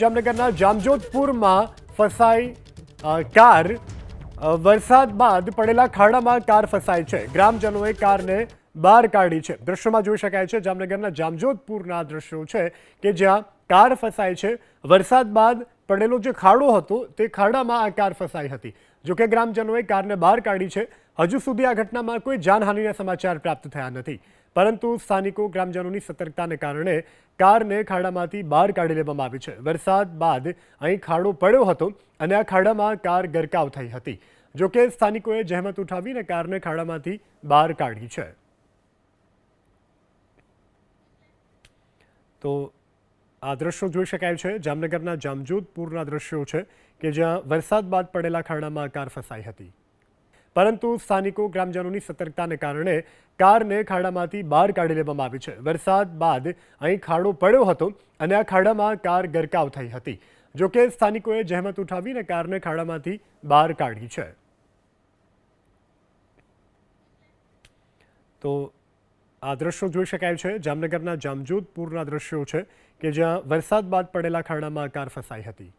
જામનગરના જામજોધપુરમાં ફસાઈ કાર વરસાદ બાદ પડેલા ખાડામાં કાર ફસાઈ છે. ગ્રામજનોએ કારને બહાર કાઢી છે. દ્રશ્યોમાં જોઈ શકાય છે, જામનગરના જામજોધપુરના દ્રશ્યો છે કે જ્યાં કાર ફસાય છે. વરસાદ બાદ પડેલો જે ખાડો હતો, તે ખાડામાં આ કાર ફસાઈ હતી. જોકે ગ્રામજનોએ કારને બહાર કાઢી છે, હજુ સુધી આ ઘટનામાં કોઈ જાનહાનિના સમાચાર પ્રાપ્ત થયા નથી. પરંતુ સ્થાનિકો ગ્રામજનોની સતર્કતાને કારણે કારને ખાડામાંથી બહાર કાઢી લેવામાં આવી છે. વરસાદ બાદ અહીં ખાડો પડ્યો હતો અને આ ખાડામાં કાર ગરકાવ થઈ હતી. જોકે સ્થાનિકોએ જહેમત ઉઠાવીને કારને ખાડામાંથી બહાર કાઢી છે. તો આ દ્રશ્યો જોઈ શકાય છે. જામનગરના જામજોધપુરના દ્રશ્યો છે કે જ્યાં વરસાદ બાદ પડેલા ખાડામાં કાર ફસાઈ હતી. પરંતુ સ્થાનિકો ગ્રામજનોની સતર્કતાને કારણે કારને ખાડામાંથી બહાર કાઢી લેવામાં આવી છે. વરસાદ બાદ અહીં ખાડો પડ્યો હતો અને આ ખાડામાં કાર ગરકાવ થઈ હતી. જોકે સ્થાનિકોએ જહેમત ઉઠાવીને કારને ખાડામાંથી બહાર કાઢી છે. તો આ દ્રશ્યો જોઈ શકાય છે. જામનગરના જામજોધપુરના દ્રશ્યો છે કે જ્યાં વરસાદ બાદ પડેલા ખાડામાં કાર ફસાઈ હતી.